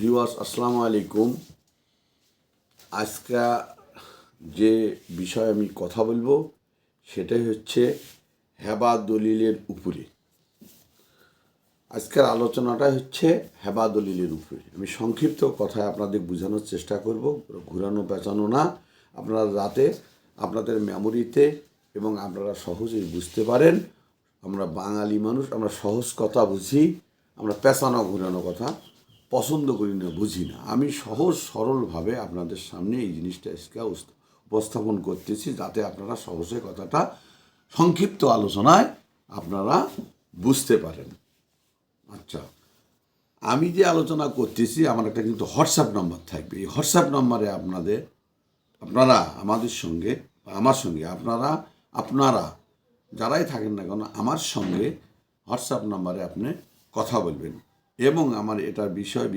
Viewers, আসসালামু আলাইকুম। আজকে যে বিষয়ে আমি কথা বলব, সেটাই হচ্ছে হেবা দলিলের উপরে। আজকের আলোচনাটা হচ্ছে হেবা দলিলের উপরে। আমি সংক্ষিপ্ত কথায় আপনাদের বোঝানোর চেষ্টা করব, ঘুরানো পেঁচানো না। আপনারা রাতে আপনাদের মেমোরিতে এবং আপনারা সহজেই বুঝতে পারেন, আমরা বাঙালি মানুষ, আমরা সহজ কথা বুঝি, আমরা পেঁচানো, ঘুরানো কথা পছন্দ করি না, বুঝি না। আমি সহজ, সরলভাবে আপনাদের সামনে এই জিনিসটা উস- উপস্থাপন করতেছি যাতে আপনারা সহজে কথাটা সংক্ষিপ্ত আলোচনায় আপনারা বুঝতে পারেন। আচ্ছা আমি যে আলোচনা করতেছি, আমার একটা কিন্তু হোয়াটসঅ্যাপ নাম্বার থাকবে। এই হোয়াটসঅ্যাপ নাম্বারে আপনাদের, আপনারা আমাদের সঙ্গে আমার সঙ্গে, আপনারা আপনারা যারাই থাকেন না কেন, আমার সঙ্গে হোয়াটসঅ্যাপ নাম্বারে আপনি কথা বলবেন। এবং আমার এটার বিষয়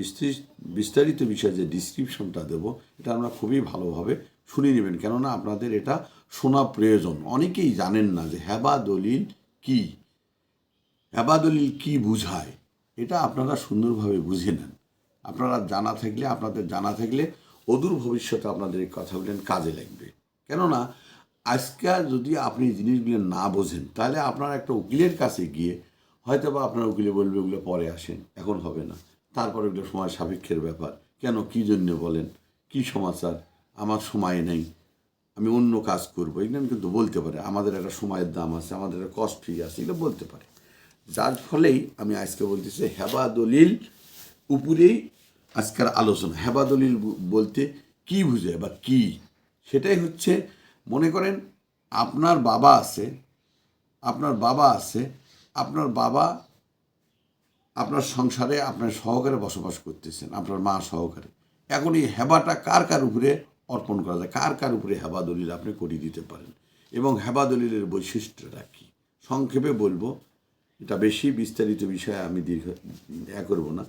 বিস্তারিত বিষয় যে ডিসক্রিপশনটা দেবো, এটা আমরা খুবই ভালোভাবে শুনে নেবেন। কেননা আপনাদের এটা শোনা প্রয়োজন। অনেকেই জানেন না যে হেবা দলিল কী? আবাদলিল কি বুঝায়? এটা আপনারা সুন্দরভাবে বুঝে নেন। আপনারা জানা থাকলে, আপনাদের জানা থাকলে অদূর ভবিষ্যতে আপনাদের এই কথাগুলো কাজে লাগবে। কেননা আজকে যদি আপনি জিনিসগুলো না বোঝেন, তাহলে আপনারা একটা উকিলের কাছে গিয়ে হয়তো বা আপনার উকিলে বলবে, ওগুলো পরে আসেন, এখন হবে না। তারপরে ওগুলো সময় সাপেক্ষের ব্যাপার। কেন, কী জন্য বলেন? কি সমাচার? আমার সময় নেই। আমি অন্য কাজ করব। এগুলো কিন্তু বলতে পারে। আমাদের একটা সময়ের দাম আছে, আমাদের একটা কস্ট ফি আছে, এগুলো বলতে পারে। যার ফলেই আমি আজকে বলতেছি, হেবা দলিল উপরেই আজকের আলোচনা। হেবা দলিল বলতে কি বুঝে বা কি? সেটাই হচ্ছে, মনে করেন, আপনার বাবা আছে, আপনার বাবা আছে আপনার বাবা আপনার সংসারে আপনার সহকারে বসবাস করতেছেন, আপনার মা সহকারে। এখন এই হেবাটা কার কার উপরে অর্পণ করা যায়? কার কার উপরে হেবা দলিল আপনি করিয়ে দিতে পারেন? এবং হেবা দলিলের বৈশিষ্ট্যটা কী? সংক্ষেপে বলব, এটা বেশি বিস্তারিত বিষয়ে আমি দীর্ঘ, এ করব না,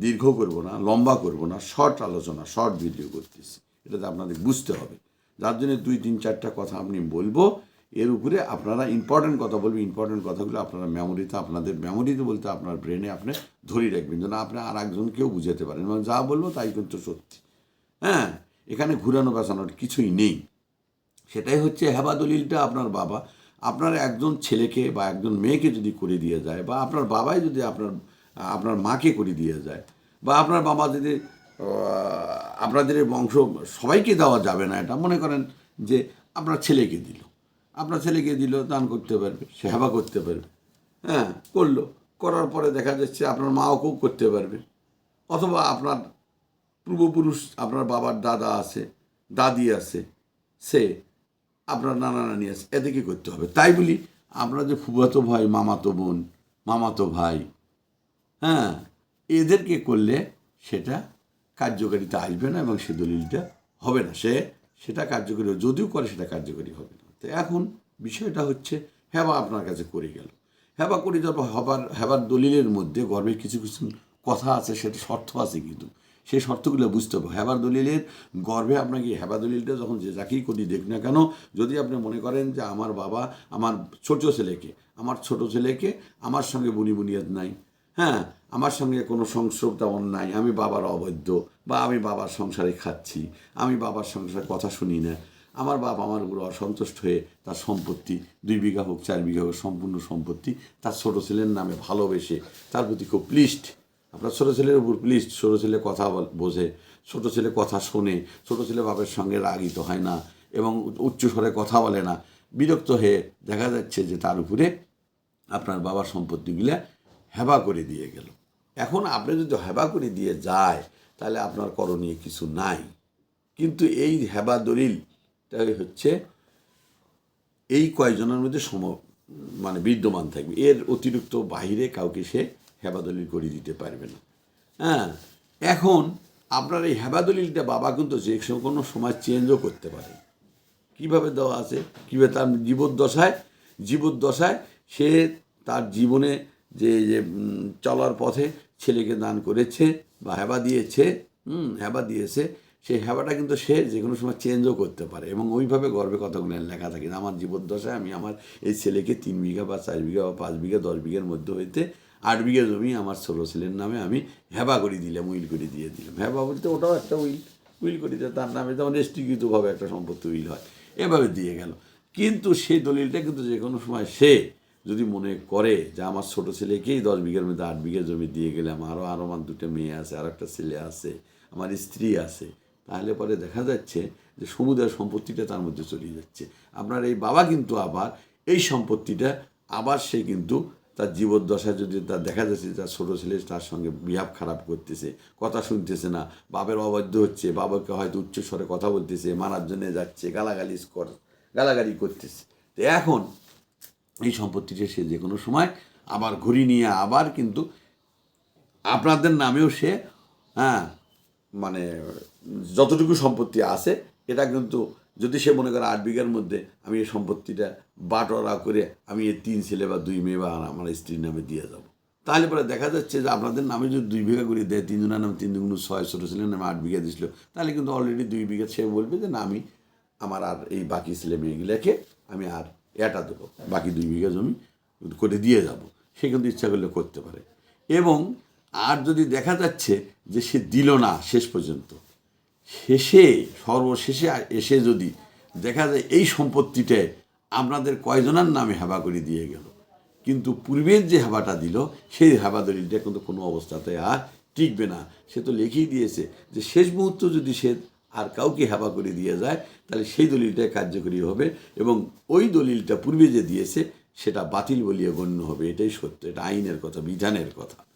দীর্ঘ করব না, লম্বা করব না, শর্ট আলোচনা, শর্ট ভিডিও করতেছি। এটাতে আপনাদের বুঝতে হবে। যার জন্য দুই, তিন, চারটা কথা আপনি বলব। এর উপরে আপনারা ইম্পর্টেন্ট কথা বলবেন ইম্পর্টেন্ট কথাগুলো আপনারা মেমোরিতে আপনাদের মেমোরিতে বলতে আপনার ব্রেনে আপনি ধরে রাখবেন, যেন আপনি আর একজনকেও বুঝাতে পারেন। মানে যা বলব তাই কিন্তু সত্যি। হ্যাঁ এখানে ঘুরানো পেঁচানোর কিছুই নেই। সেটাই হচ্ছে হেবা দলিলটা আপনার বাবা। আপনার একজন ছেলেকে বা একজন মেয়েকে যদি করে দিয়ে যায়, বা আপনার বাবাই যদি আপনার আপনার মাকে করে দিয়ে যায়, বা আপনার বাবা যদি আপনাদের বংশ সবাইকে দেওয়া যাবে না এটা, মনে করেন যে আপনার ছেলেকে দিল। আপনার ছেলেকে দিল, দান করতে পারবে সে হেবা করতে পারবে। হ্যাঁ করল। করার পরে দেখা যাচ্ছে আপনার মাও করতে পারবে। অথবা আপনার পূর্বপুরুষ, আপনার বাবার দাদা আছে, দাদি আছে, সে আপনার নানা নানি আছে, এদেরকে করতে হবে। তাই বলি, আমরা যে ফুফাতো ভাই, মামাতো বোন, মামাতো ভাই হ্যাঁ এদেরকে করলে সেটা কার্যকারিতা আসবে না এবং সে দলিলটা হবে না। সে সেটা কার্যকরী যদিও করে সেটা কার্যকরী হবে না। তো এখন বিষয়টা হচ্ছে হেবা আপনার কাছে করে গেল। হেবা করে যাব হবার, হেবার দলিলের মধ্যে গর্বের কিছু কিছু কথা আছে, সেটা শর্ত আছে কিন্তু। সেই শর্তগুলো বুঝতে হবে। হেবার দলিলের গর্ভে আপনাকে হেবা দলিলটা যখন যে যাকেই করি দেখ না কেন, যদি আপনি মনে করেন যে আমার বাবা, আমার ছোট ছেলেকে, আমার ছোট ছেলেকে আমার সঙ্গে বুনি বুনিয়াদ নাই হ্যাঁ আমার সঙ্গে কোনো সংস্রব তেমন নাই, আমি বাবার অবৈধ বা আমি বাবার সংসারে খাচ্ছি, আমি বাবার সংসারে কথা শুনি না আমার বাপ আমার উপর অসন্তুষ্ট হয়ে তার সম্পত্তি, দুই বিঘা হোক, চার বিঘা হোক, সম্পূর্ণ সম্পত্তি তার ছোটো ছেলের নামে ভালোবেসে, তার প্রতি খুব প্লিস্ট আপনার ছোটো ছেলের উপর প্লিস্ট ছোটো ছেলে কথা বোঝে, ছোটো ছেলে কথা শোনে, ছোটো ছেলে বাপের সঙ্গে রাগিত হয় না এবং উচ্চ স্বরে কথা বলে না। বিরক্ত হয়ে দেখা যাচ্ছে যে তার উপরে আপনার বাবার সম্পত্তিগুলো হেবা করে দিয়ে গেল। এখন আপনি যদি হেবা করে দিয়ে যায়, তাহলে আপনার করণীয় কিছু নাই। কিন্তু এই হেবা দলিলটাই হচ্ছে এই কয়েকজনের মধ্যে সম মানে বিদ্যমান থাকবে। এর অতিরিক্ত বাইরে কাউকে সে হেবাদলিল করে দিতে পারবে না। হ্যাঁ এখন আপনার এই হেবাদলিলটা বাবা কিন্তু যে কোনো সময় চেঞ্জও করতে পারে। কীভাবে দেওয়া আছে? কীভাবে তার জীবদ্দশায় জীবদ্দশায় সে তার জীবনে যে যে চলার পথে ছেলেকে দান করেছে বা হেবা দিয়েছে, হুম, হেবা দিয়েছে সেই হেবাটা কিন্তু সে যে কোনো সময় চেঞ্জও করতে পারে এবং ওইভাবে গর্বে কথাগুলো লেখা থাকে আমার জীবদ্দশায় আমি আমার এই ছেলেকে তিন বিঘা বা চার বিঘা বা পাঁচ বিঘা, দশ বিঘার মধ্যে হইতে আট বিঘা জমি আমার ষোলো ছেলের নামে আমি হেবা করে দিলাম, উইল করে দিয়ে দিলাম। হেবা বলতে ওটাও একটা উইল উইল করে দিলে তার নামে যেমন রেস্ট্রিকৃতভাবে একটা সম্পত্তি উইল হয়, এভাবে দিয়ে গেল। কিন্তু সেই দলিলটা কিন্তু যে কোনো সময় সে যদি মনে করে যে আমার ছোট ছেলেকেই দশ বিঘার মধ্যে আট বিঘা জমি দিয়ে গেলাম আরও আরও আমার দুটো মেয়ে আছে আর একটা ছেলে আছে, আমার স্ত্রী আছে তাহলে পরে দেখা যাচ্ছে যে সমুদায় সম্পত্তিটা তার মধ্যে চলে যাচ্ছে। আপনার এই বাবা কিন্তু আবার এই সম্পত্তিটা আবার সে কিন্তু তার জীবদ্দশায় যদি তার দেখা যাচ্ছে তার ছোটো ছেলে তার সঙ্গে বিহাব খারাপ করতেছে, কথা শুনতেছে না, বাপের অবাধ্য হচ্ছে, বাবাকে হয়তো উচ্চস্বরে কথা বলতেছে, মারার জন্য যাচ্ছে গালাগালি কর, গালাগালি করতেছে। তো এখন এই সম্পত্তিটা সে যে কোনো সময় আবার ঘুরি নিয়ে আবার কিন্তু আপনাদের নামেও সে হ্যাঁ মানে যতটুকু সম্পত্তি আছে, এটা কিন্তু যদি সে মনে করে আট বিঘার মধ্যে আমি এই সম্পত্তিটা বাটোয়ারা করে আমি এই তিন ছেলে বা দুই মেয়ে বা আমার স্ত্রীর নামে দিয়ে যাব। তাহলে পরে দেখা যাচ্ছে যে আপনাদের নামে যদি দুই বিঘা করে দেয়, তিনজনের নামে তিন দুগুণ ছয় ছোটো ছেলের নামে আট বিঘা দিছিল, তাহলে কিন্তু অলরেডি দুই বিঘা সে বলবে যে, না, আমি আমার আর এই বাকি ছেলে মেয়েগুলোকে আমি আর এটা দেবো, বাকি দুই বিঘা জমি করে দিয়ে যাব। সে কিন্তু ইচ্ছা করলে করতে পারে। এবং আর যদি দেখা যাচ্ছে যে সে দিল না শেষ পর্যন্ত। শেষে, সর্বশেষে এসে যদি দেখা যায় এই সম্পত্তিটায় আপনাদের কয়জনার নামে হেবা করে দিয়ে গেল। কিন্তু পূর্বের যে হেবাটা দিল, সেই হেবা দলিলটা কিন্তু কোনো অবস্থাতে আর টিকবে না। সে তো লিখেই দিয়েছে যে শেষ মুহূর্ত যদি সে আর কাউকে হেবা করে দিয়ে যায়, তাহলে সেই দলিলটাই কার্যকরী হবে এবং ওই দলিলটা পূর্বে যে দিয়েছে, সেটা বাতিল বলিয়ে গণ্য হবে। এটাই সত্য, এটা আইনের কথা, বিধানের কথা।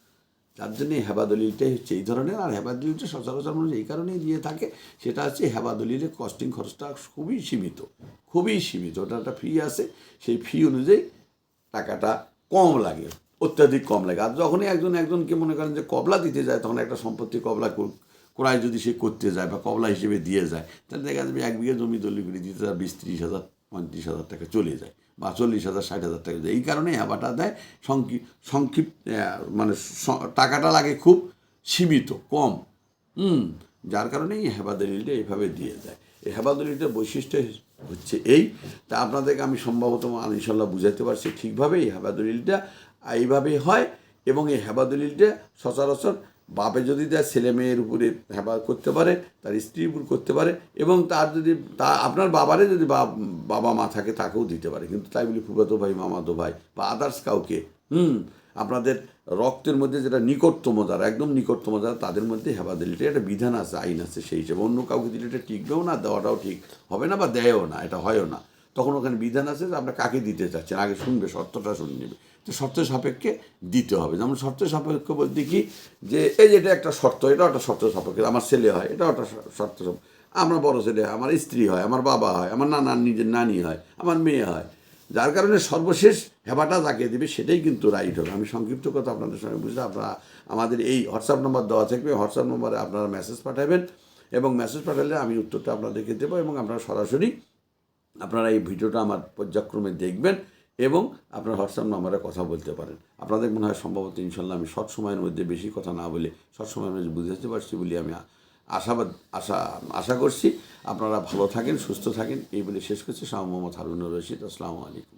যার জন্য হেবা দলিলটাই হচ্ছে এই ধরনের। আর হেবা দলিলটা সচরাচর মানুষ এই কারণেই দিয়ে থাকে, সেটা হচ্ছে হেবা দলিলে কস্টিং খরচটা খুবই সীমিত খুবই সীমিত। ওটা একটা ফি আছে, সেই ফি অনুযায়ী টাকাটা কম লাগে, অত্যাধিক কম লাগে। আর যখনই একজন, একজনকে মনে করেন যে কবলা দিতে যায়, তখন একটা সম্পত্তি কবলা কর- ক্রয় যদি সে করতে যায় বা কবলা হিসেবে দিয়ে যায়, তাহলে দেখা যাবে এক বিঘা জমি দলিল করে দিতে তার বিশ ত্রিশ হাজার, পঁয়ত্রিশ হাজার টাকা চলে যায়। বা চল্লিশ হাজার, ষাট হাজার টাকা এই কারণে হেবাটা দেয়। সংক্ষি সংক্ষিপ্ত মানে টাকাটা লাগে খুব সীমিত, কম। হুম, যার কারণে এই হেবা দলিলটা এইভাবে দিয়ে দেয়। এই হেবা দলিলটার বৈশিষ্ট্য হচ্ছে এই, তা আপনাদেরকে আমি সম্ভবত ইনশাল্লাহ বুঝাতে পারছি ঠিকভাবে এই হেবা দলিলটা এইভাবেই হয় এবং এই হেবা দলিলটা সচরাচর বাপে যদি দেয়, ছেলে মেয়ের উপরে হেবা করতে পারে, তার স্ত্রীর উপর করতে পারে, এবং তার যদি, তা আপনার বাবারে যদি বাবা মা থাকে, তাকেও দিতে পারে। কিন্তু তাই বলি, ফুফাতো ভাই, মামাতো ভাই বা আদার্স কাউকে, হুম, আপনাদের রক্তের মধ্যে যেটা নিকটতম যারা, একদম নিকটতম যারা, তাদের মধ্যে হেবা দিলিটা একটা বিধান আছে, আইন আছে সেই হিসেবে। অন্য কাউকে দিলে এটা টিকবেও না, দেওয়াটাও ঠিক হবে না বা দেয়ও না, এটা হয়ও না। তখন ওখানে বিধান আছে যে আপনার কাকে দিতে চাচ্ছেন? আগে শুনবে, শর্তটা শুনে নেবে। তো শর্ত সাপেক্ষে দিতে হবে। যেমন শর্ত সাপেক্ষ বলতে কি যে, এই যে এটা একটা শর্ত এটাও একটা শর্ত সাপেক্ষে, আমার ছেলে হয় এটাও একটা শর্ত আমার বড় ছেলে হয়, আমার স্ত্রী হয়, আমার বাবা হয়, আমার নানা, নিজের নানি হয়, আমার মেয়ে হয়। যার কারণে সর্বশেষ হেবাটা যাকে দেবে সেটাই কিন্তু রাইট হবে। আমি সংক্ষিপ্ত কথা আপনাদের সঙ্গে বুঝলে আপনারা আমাদের এই হোয়াটসঅ্যাপ নম্বর দেওয়া থাকবে, হোয়াটসঅ্যাপ নম্বরে আপনারা মেসেজ পাঠাবেন এবং মেসেজ পাঠালে আমি উত্তরটা আপনাদেরকে দেবো এবং আপনারা সরাসরি আপনারা এই ভিডিওটা আমার পর্যায়ক্রমে দেখবেন। এবং আপনার হোয়াটসঅ্যাপ নম্বরে কথা বলতে পারেন। আপনাদের মনে হয় সম্ভবত ইনশাল্লাহ আমি শর্ট সময়ের মধ্যে বেশি কথা না বলে শর্ট সময়ের মধ্যে বুঝাতে পারছি বলে আমি আশাবাদ, আশা আশা করছি। আপনারা ভালো থাকেন, সুস্থ থাকেন। এই বলে শেষ করছি। শাহ মোহাম্মদ হারুনুর রশিদ। আসসালামু আলাইকুম।